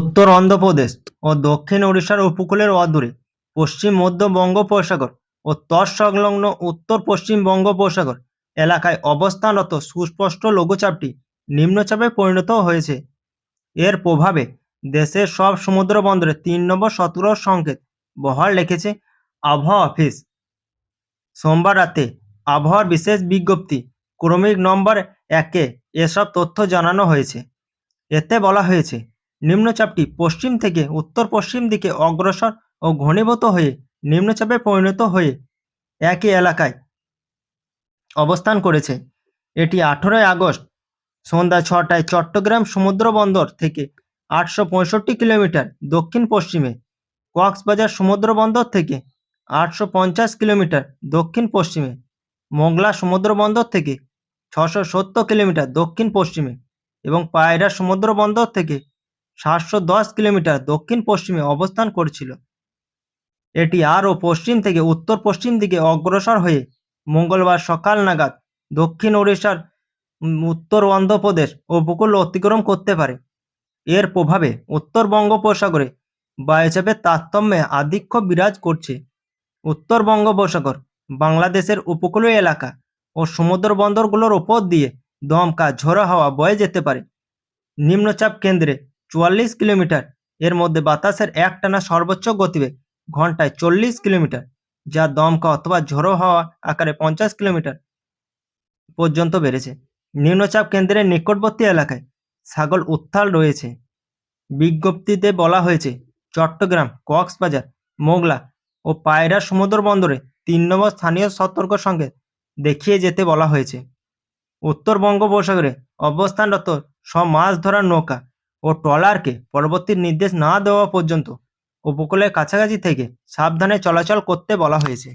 উত্তর অন্ধ্রপ্রদেশ ও দক্ষিণ ওড়িশার উপকূলের অদূরে পশ্চিম মধ্য বঙ্গোপসাগর ও তৎসংলগ্ন উত্তর পশ্চিম বঙ্গোপসাগর এলাকায় অবস্থানরত সুস্পষ্ট লঘুচাপটি নিম্নচাপে পরিণত হয়েছে। এর প্রভাবে দেশের সব সমুদ্র বন্দরে তিন নম্বর সতর্ক সংকেত বহাল রেখেছে আবহাওয়া অফিস। সোমবার রাতে আবহাওয়ার বিশেষ বিজ্ঞপ্তি ক্রমিক নম্বর একে এসব তথ্য জানানো হয়েছে। এতে বলা হয়েছে নিম্নচাপটি পশ্চিম থেকে উত্তর পশ্চিম দিকে অগ্রসর ও ঘনীভূত হয়ে নিম্নচাপে পরিণত হয়ে একই এলাকায় অবস্থান করেছে। এটি আঠেরোই আগস্ট, সন্ধ্যা ছটায় চট্টগ্রাম সমুদ্র বন্দর থেকে আটশো পঁয়ষট্টি কিলোমিটার দক্ষিণ পশ্চিমে কক্সবাজার সমুদ্র বন্দর থেকে আটশো পঞ্চাশ কিলোমিটার দক্ষিণ পশ্চিমে মোংলা সমুদ্র বন্দর থেকে ছশো কিলোমিটার দক্ষিণ পশ্চিমে এবং পায়রা সমুদ্র বন্দর থেকে সাতশো দশ কিলোমিটার দক্ষিণ পশ্চিমে অবস্থান করছিল। এটি আরও পশ্চিম থেকে উত্তর পশ্চিম দিকে অগ্রসর হয়ে মঙ্গলবার সকাল নাগাদ দক্ষিণ ওড়িশার উত্তর অন্ধ্রপ্রদেশ উপকূল অতিক্রম করতে পারে। এর প্রভাবে উত্তর বঙ্গোপসাগরে বায়ুচাপের তারতম্যে আধিক্য বিরাজ করছে। উত্তর বঙ্গোপসাগর বাংলাদেশের উপকূলীয় এলাকা ও সমুদ্র বন্দরগুলোর ওপর দিয়ে দমকা ঝোড়ো হাওয়া বয়ে যেতে পারে। নিম্নচাপ কেন্দ্রে চুয়াল্লিশ কিলোমিটার। এর মধ্যে বাতাসের একটানা সর্বোচ্চ গতিবেগ ঘন্টায় চল্লিশ কিলোমিটার, যা দমকা অথবা ঝোড়ো হাওয়া আকারে পঞ্চাশ কিলোমিটার পর্যন্ত বেড়েছে। নিম্নচাপ কেন্দ্রের নিকটবর্তী এলাকায় ছাগল উত্তাল রয়েছে। বিজ্ঞপ্তিতে বলা হয়েছে, চট্টগ্রাম, কক্সবাজার, মোগলা ও পায়রা সমুদ্র বন্দরে তিন নম্বর স্থানীয় সতর্ক সঙ্গে দেখিয়ে যেতে বলা হয়েছে। উত্তর বঙ্গোপসাগরে অবস্থানরত সব মাছ ধরার নৌকা ও ট্রলারকে পরবর্তী নির্দেশ না দেওয়া পর্যন্ত উপকূলের কাছাকাছি থেকে সাবধানে চলাচল করতে বলা হয়েছে।